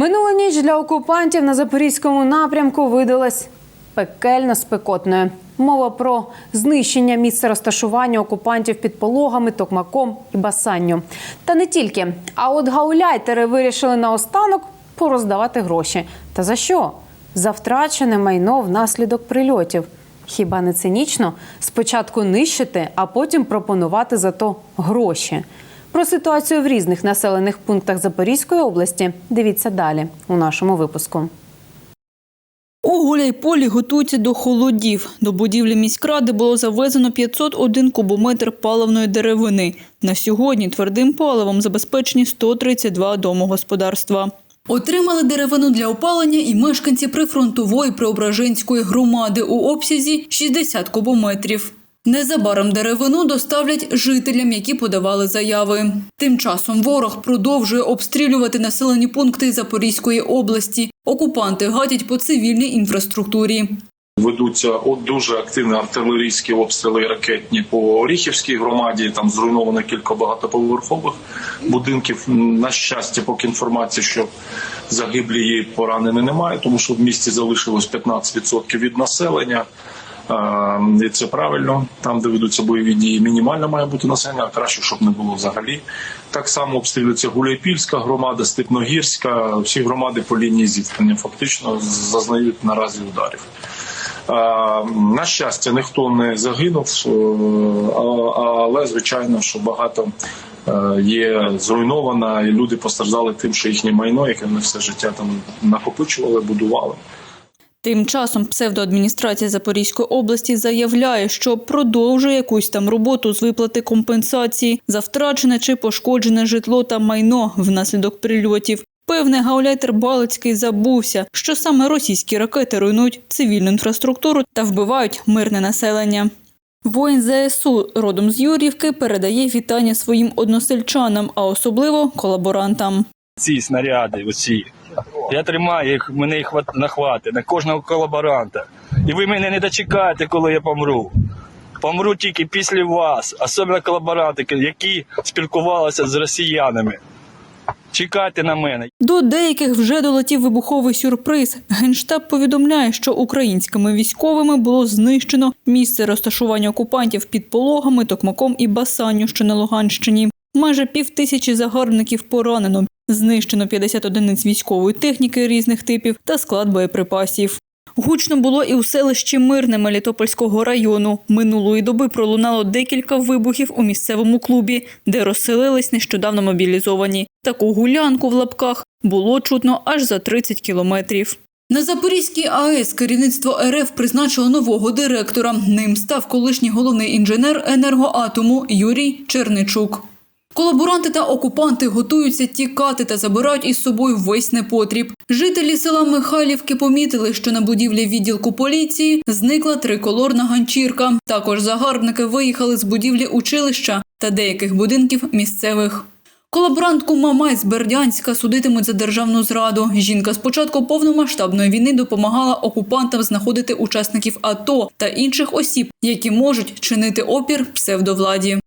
Минула ніч для окупантів на запорізькому напрямку видалась пекельно спекотною. Мова про знищення місця розташування окупантів під пологами, токмаком і басанню. Та не тільки. А от гауляйтери вирішили наостанок пороздавати гроші. Та за що? За втрачене майно внаслідок прильотів. Хіба не цинічно спочатку нищити, а потім пропонувати за то гроші? Про ситуацію в різних населених пунктах Запорізької області дивіться далі у нашому випуску. У Гуляйполі готуються до холодів. До будівлі міськради було завезено 501 кубометр паливної деревини. На сьогодні твердим паливом забезпечені 132 домогосподарства. Отримали деревину для опалення і мешканці прифронтової Преображенської громади у обсязі 60 кубометрів. Незабаром деревину доставлять жителям, які подавали заяви. Тим часом ворог продовжує обстрілювати населені пункти Запорізької області. Окупанти гадять по цивільній інфраструктурі. Ведуться от дуже активні артилерійські обстріли ракетні по Оріхівській громаді. Там зруйновано кілька багатоповерхових будинків. На щастя, поки інформації, що загиблі і поранені немає, тому що в місті залишилось 15% від населення. І це правильно. Там, де ведуться бойові дії, мінімально має бути населення, а краще, щоб не було взагалі. Так само обстрілюється Гуляйпільська громада, Степногірська. Всі громади по лінії зіткнення фактично зазнають наразі ударів. На щастя, ніхто не загинув, е, але звичайно, що багато е, є зруйновано, і люди постраждали тим, що їхнє майно, яке вони все життя там накопичували, будували. Тим часом псевдоадміністрація Запорізької області заявляє, що продовжує якусь там роботу з виплати компенсації за втрачене чи пошкоджене житло та майно внаслідок прильотів. Певне, гауляйтер Балицький забувся, що саме російські ракети руйнують цивільну інфраструктуру та вбивають мирне населення. Воїн ЗСУ родом з Юрівки передає вітання своїм односельчанам, а особливо колаборантам. ці снаряди, оці. Я тримаю їх, мене їх хват- нахвати на кожного колаборанта. І ви мене не дочекаєте, коли я помру. Помру тільки після вас, особливо колаборанти, які спілкувалися з росіянами. Чекайте на мене. До деяких вже долетів вибуховий сюрприз. Генштаб повідомляє, що українськими військовими було знищено місце розташування окупантів під пологами, токмаком і басанню, що на Луганщині. Майже півтисячі загарбників поранено. Знищено 50 одиниць військової техніки різних типів та склад боєприпасів. Гучно було і у селищі Мирне Мелітопольського району. Минулої доби пролунало декілька вибухів у місцевому клубі, де розселились нещодавно мобілізовані. Таку гулянку в лапках було чутно аж за 30 кілометрів. На Запорізькій АЕС керівництво РФ призначило нового директора. Ним став колишній головний інженер енергоатому Юрій Черничук. Колаборанти та окупанти готуються тікати та забирають із собою весь непотріб. Жителі села Михайлівки помітили, що на будівлі відділку поліції зникла триколорна ганчірка. Також загарбники виїхали з будівлі училища та деяких будинків місцевих. Колаборантку Мамай з Бердянська судитимуть за державну зраду. Жінка з початку повномасштабної війни допомагала окупантам знаходити учасників АТО та інших осіб, які можуть чинити опір псевдовладі.